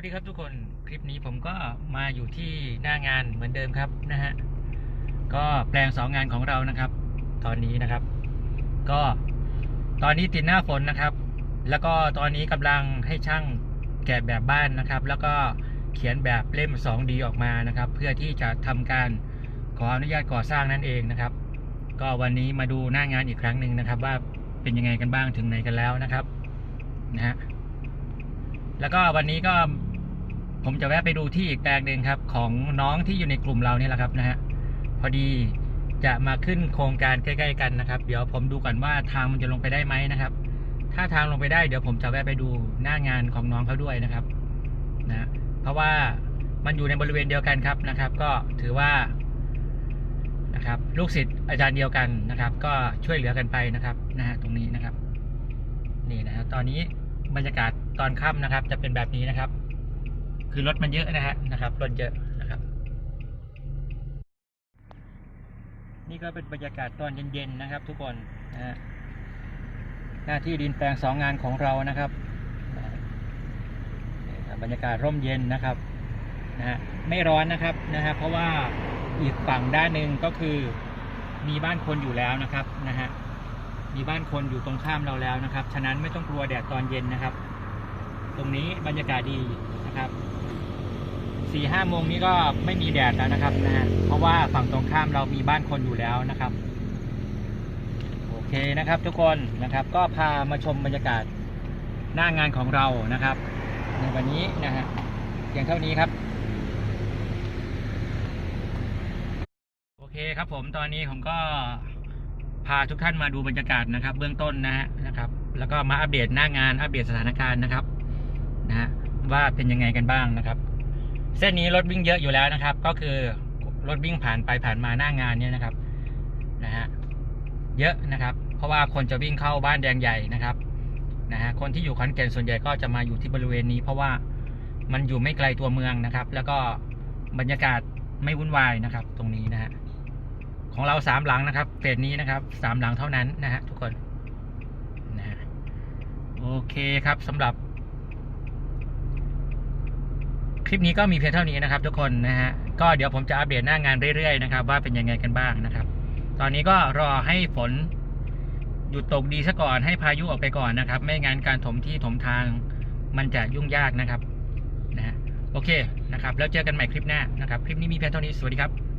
วัสดีครับทุกคนคลิปนี้ผมก็มาอยู่ที่หน้างานเหมือนเดิมครับนะฮะก็แปลงสองงานของเรานะครับ ตอนนี้นะครับ ก็ตอนนี้ติดหน้าฝนนะครับ แล้วก็ตอนนี้กำลังให้ช่างแกะแบบบ้านนะครับ แล้วก็เขียนแบบเล่ม 2D ออกมานะครับ เพื่อที่จะทำการขออนุญาตก่อสร้างนั่นเองนะครับ ก็วันนี้มาดูหน้างานอีกครั้งหนึ่งนะครับ ว่าเป็นยังไงกันบ้างถึงไหนกันแล้วนะครับนะฮะแล้วก็วันนี้ก็ ผมจะแวะไปดูที่อีกแปลงหนึ่งครับ ของน้องที่อยู่ในกลุ่มเราเนี่ยแหละครับนะฮะพอดีจะมาขึ้นโครงการใกล้ๆกันนะครับ เดี๋ยวผมดูก่อนว่าทางมันจะลงไปได้ไหมนะครับ ถ้าทางลงไปได้เดี๋ยวผมจะแวะไปดูหน้างานของน้องเขาด้วยนะครับนะเพราะว่ามันอยู่ในบริเวณเดียวกันครับนะครับ ก็ถือว่านะครับ ลูกศิษย์อาจารย์เดียวกันนะครับ ก็ช่วยเหลือกันไปนะครับนะฮะตรงนี้นะครับ นี่นะครับตอนนี้บรรยากาศตอนค่ำนะครับ จะเป็นแบบนี้นะครับ คือรถมันเยอะนะฮะนะครับรถเยอะนะครับ นี่ก็เป็นบรรยากาศตอนเย็นๆนะครับ ทุกคนนะฮะหน้าที่ดินแปลงสองงานของเรานะครับนะฮะนี่ครับบรรยากาศร่มเย็นนะครับนะฮะไม่ร้อนนะครับนะฮะเพราะว่าอีกฝั่งด้านหนึ่งก็คือมีบ้านคนอยู่แล้วนะครับนะฮะมีบ้านคนอยู่ตรงข้ามเราแล้วนะครับ ฉะนั้นไม่ต้องกลัวแดดตอนเย็นนะครับ ตรงนี้บรรยากาศดีนะครับสี่ห้าโมงนี้ก็ไม่มีแดดแล้วนะครับนะฮะเพราะว่าฝั่งตรงข้ามเรามีบ้านคนอยู่แล้วนะครับ โอเคนะครับทุกคนนะครับ ก็พามาชมบรรยากาศหน้างานของเรานะครับ ในวันนี้นะฮะเพียงเท่านี้ครับ โอเคครับผมตอนนี้ผมก็พาทุกท่านมาดูบรรยากาศนะครับ เบื้องต้นนะฮะนะครับ แล้วก็มาอัปเดตหน้างานอัปเดตสถานการณ์นะครับ นะฮะว่าเป็นยังไงกันบ้างนะครับ เส้นนี้รถวิ่งเยอะอยู่แล้วนะครับ ก็คือรถวิ่งผ่านไปผ่านมาหน้างานเนี่ยนะครับนะฮะเยอะนะครับ เพราะว่าคนจะวิ่งเข้าบ้านแดงใหญ่นะครับนะฮะคนที่อยู่ขอนแก่นส่วนใหญ่ก็จะมาอยู่ที่บริเวณนี้ เพราะว่ามันอยู่ไม่ไกลตัวเมืองนะครับ แล้วก็บรรยากาศไม่วุ่นวายนะครับ ตรงนี้นะฮะของเราสามหลังนะครับเฟสนี้นะครับสามหลังเท่านั้นนะฮะทุกคนนะฮะโอเคครับสำหรับ คลิปนี้ก็มีเพียงเท่านี้นะครับทุกคนนะฮะก็เดี๋ยวผมจะอัปเดตหน้างานเรื่อยๆนะครับว่าเป็นยังไงกันบ้างนะครับ ตอนนี้ก็รอให้ฝนหยุดตกดีซะก่อนให้พายุออกไปก่อนนะครับ ไม่งั้นการถมที่ถมทางมันจะยุ่งยากนะครับนะฮะโอเคนะครับ แล้วเจอกันใหม่คลิปหน้านะครับ คลิปนี้มีเพียงเท่านี้สวัสดีครับ